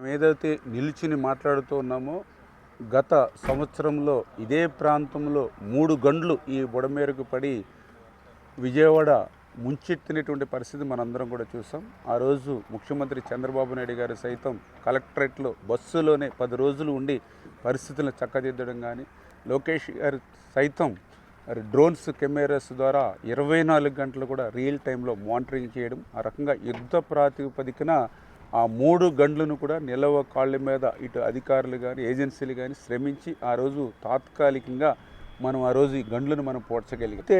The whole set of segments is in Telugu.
మేము ఏదైతే నిలిచిని మాట్లాడుతూ ఉన్నామో గత సంవత్సరంలో ఇదే ప్రాంతంలో మూడు గంటలు ఈ బుడమేరకు పడి విజయవాడ ముంచెత్తినటువంటి పరిస్థితి మనందరం కూడా చూసాం. ఆ రోజు ముఖ్యమంత్రి చంద్రబాబు నాయుడు గారు సైతం కలెక్టరేట్లో బస్సులోనే పది రోజులు ఉండి పరిస్థితులను చక్కదిద్దడం కానీ లోకేష్ గారు సైతం మరి డ్రోన్స్ కెమెరాస్ ద్వారా ఇరవై నాలుగు గంటలు కూడా రియల్ టైంలో మానిటరింగ్ చేయడం ఆ రకంగా యుద్ధ ప్రాతిపదికన ఆ మూడు గంటలను కూడా నిలవ కాళ్ళ మీద ఇటు అధికారులు కానీ ఏజెన్సీలు కానీ శ్రమించి ఆ రోజు తాత్కాలికంగా మనం ఆ రోజు ఈ గండ్లను మనం పోడ్చగలిగితే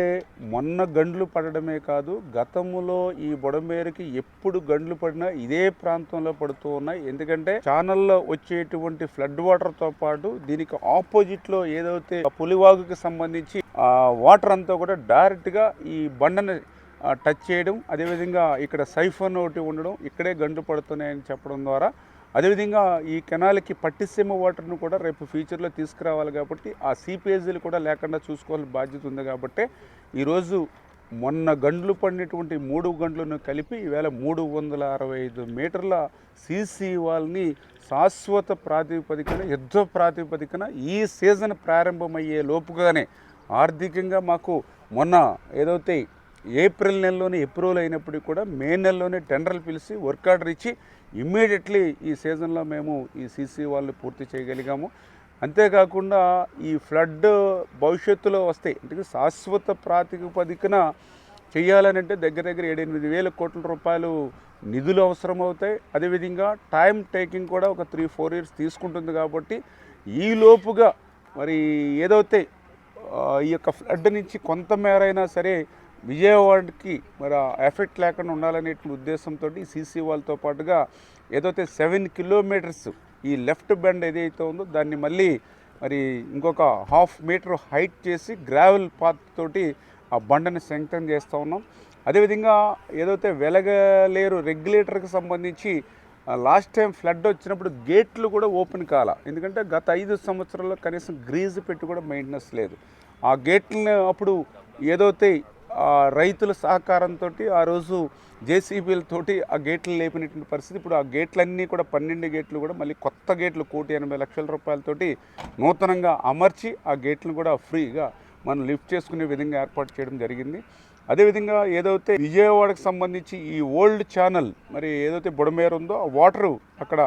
మొన్న గండ్లు పడడమే కాదు గతంలో ఈ బుడమేరుకి ఎప్పుడు గండ్లు పడినా ఇదే ప్రాంతంలో పడుతూ ఉన్నాయి. ఎందుకంటే ఛానల్లో వచ్చేటువంటి ఫ్లడ్ వాటర్తో పాటు దీనికి ఆపోజిట్లో ఏదైతే పులివాగుకి సంబంధించి ఆ వాటర్ అంతా కూడా డైరెక్ట్గా ఈ బండని టచ్ చేయడం అదేవిధంగా ఇక్కడ సైఫోన్ ఒకటి ఉండడం ఇక్కడే గండు పడుతున్నాయని చెప్పడం ద్వారా అదేవిధంగా ఈ కెనాల్కి పట్టిసీమ వాటర్ను కూడా రేపు ఫ్యూచర్లో తీసుకురావాలి కాబట్టి ఆ సీపేజీలు కూడా లేకుండా చూసుకోవాల్సిన బాధ్యత ఉంది కాబట్టి ఈరోజు మొన్న గండ్లు పడినటువంటి మూడు గంటలను కలిపి ఈవేళ మూడు వందల అరవై ఐదు మీటర్ల సీసీ వాల్ని శాశ్వత ప్రాతిపదికన యుద్ధ ప్రాతిపదికన ఈ సీజన్ ప్రారంభమయ్యే లోపుగానే ఆర్థికంగా మాకు మొన్న ఏదైతే ఏప్రిల్ నెలలోనే అప్రూవల్ అయినప్పటికీ కూడా మే నెలలోనే టెండర్లు పిలిచి వర్క్ ఆర్డర్ ఇచ్చి ఇమ్మీడియట్లీ ఈ సీజన్లో మేము ఈ సీసీ వాళ్ళు పూర్తి చేయగలిగాము. అంతేకాకుండా ఈ ఫ్లడ్ భవిష్యత్తులో వస్తాయి అంటే శాశ్వత ప్రాతిపదికన చేయాలనంటే దగ్గర దగ్గర ఏడెనిమిది వేల కోట్ల రూపాయలు నిధులు అవసరమవుతాయి. అదేవిధంగా టైం టేకింగ్ కూడా ఒక త్రీ ఫోర్ ఇయర్స్ తీసుకుంటుంది కాబట్టి ఈ లోపుగా మరి ఏదైతే ఈ యొక్క ఫ్లడ్ నుంచి కొంతమేరైనా సరే విజయవాడకి మరి ఎఫెక్ట్ లేకుండా ఉండాలనేటువంటి ఉద్దేశంతో సీసీ వాళ్ళతో పాటుగా ఏదైతే సెవెన్ కిలోమీటర్స్ ఈ లెఫ్ట్ బెండ్ ఏదైతే ఉందో దాన్ని మళ్ళీ మరి ఇంకొక హాఫ్ మీటర్ హైట్ చేసి గ్రావెల్ పాత్ తోటి ఆ బండని స్ట్రెంగ్తన్ చేస్తూ ఉన్నాం. అదేవిధంగా ఏదైతే వెలగలేరు రెగ్యులేటర్కి సంబంధించి లాస్ట్ టైం ఫ్లడ్ వచ్చినప్పుడు గేట్లు కూడా ఓపెన్ కాల. ఎందుకంటే గత ఐదు సంవత్సరాల్లో కనీసం గ్రీజ్ పెట్టి కూడా మెయింటెనెన్స్ లేదు. ఆ గేట్లను అప్పుడు ఏదైతే రైతుల సహకారంతో ఆ రోజు జేసీబీలతోటి ఆ గేట్లు లేపినటువంటి పరిస్థితి. ఇప్పుడు ఆ గేట్లన్నీ కూడా పన్నెండు గేట్లు కూడా మళ్ళీ కొత్త గేట్లు కోటి ఎనభై లక్షల రూపాయలతోటి నూతనంగా అమర్చి ఆ గేట్లను కూడా ఫ్రీగా మనం లిఫ్ట్ చేసుకునే విధంగా ఏర్పాటు చేయడం జరిగింది. అదేవిధంగా ఏదైతే విజయవాడకు సంబంధించి ఈ ఓల్డ్ ఛానల్ మరి ఏదైతే బుడమేరు ఉందో ఆ వాటరు అక్కడ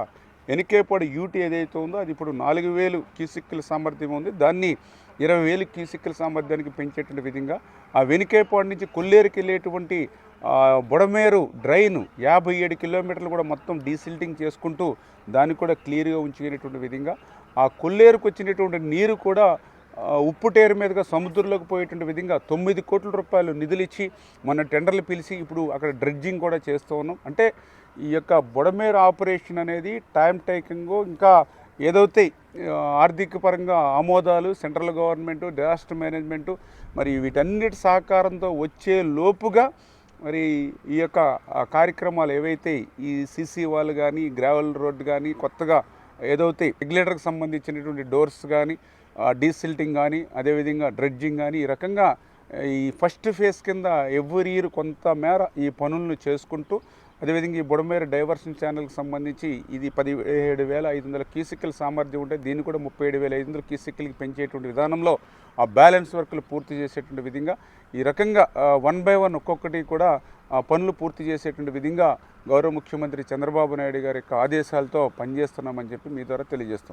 ఎనికేపాడు యూటీ ఏదైతే ఉందో అది ఇప్పుడు నాలుగు వేలు కీసిక్కుల సామర్థ్యం ఉంది. దాన్ని ఇరవై వేలు కీసిక్కుల సామర్థ్యానికి పెంచేటువంటి విధంగా ఆ వెనికేపాడు నుంచి కొల్లేరుకి వెళ్ళేటువంటి బుడమేరు డ్రైన్ యాభై ఏడు కిలోమీటర్లు కూడా మొత్తం డీసిల్టింగ్ చేసుకుంటూ దాన్ని కూడా క్లియర్గా ఉంచుకునేటువంటి విధంగా ఆ కొల్లేరుకు వచ్చినటువంటి నీరు కూడా ఉప్పు ఉప్పుటేరు మీదుగా సముద్రంలోకి పోయేటువంటి విధంగా తొమ్మిది కోట్ల రూపాయలు నిధులు ఇచ్చి మన టెండర్లు పిలిచి ఇప్పుడు అక్కడ డ్రెడ్జింగ్ కూడా చేస్తూ ఉన్నాం. అంటే ఈ యొక్క బుడమేరు ఆపరేషన్ అనేది టైం టేకింగ్ ఇంకా ఏదైతే ఆర్థిక పరంగా ఆమోదాలు సెంట్రల్ గవర్నమెంట్ డిజాస్టర్ మేనేజ్మెంట్ మరి వీటన్నిటి సహకారంతో వచ్చే లోపుగా మరి ఈ యొక్క కార్యక్రమాలు ఏవైతే ఈ సీసీ వాళ్ళు కానీ గ్రావెల్ రోడ్డు కానీ కొత్తగా ఏదైతే రెగ్యులేటర్కి సంబంధించినటువంటి డోర్స్ కానీ డీసిల్టింగ్ కానీ అదేవిధంగా డ్రెడ్జింగ్ కానీ ఈ రకంగా ఈ ఫస్ట్ ఫేజ్ కింద ఎవ్రీ ఇయర్ కొంత మేర ఈ పనులను చేసుకుంటూ అదేవిధంగా ఈ బుడమేరు డైవర్షన్ ఛానల్కి సంబంధించి ఇది పదిహేడు వేల ఐదు వందల కీసికల సామర్థ్యం ఉంటే దీన్ని కూడా ముప్పై ఏడు వేల ఐదు వందల కీసికలకి పెంచేటువంటి విధానంలో ఆ బ్యాలెన్స్ వర్క్లు పూర్తి చేసేటువంటి విధంగా ఈ రకంగా వన్ బై వన్ ఒక్కొక్కటి కూడా పనులు పూర్తి చేసేటువంటి విధంగా గౌరవ ముఖ్యమంత్రి చంద్రబాబు నాయుడు గారి యొక్క ఆదేశాలతో పనిచేస్తున్నామని చెప్పి మీ ద్వారా తెలియజేస్తున్నాం.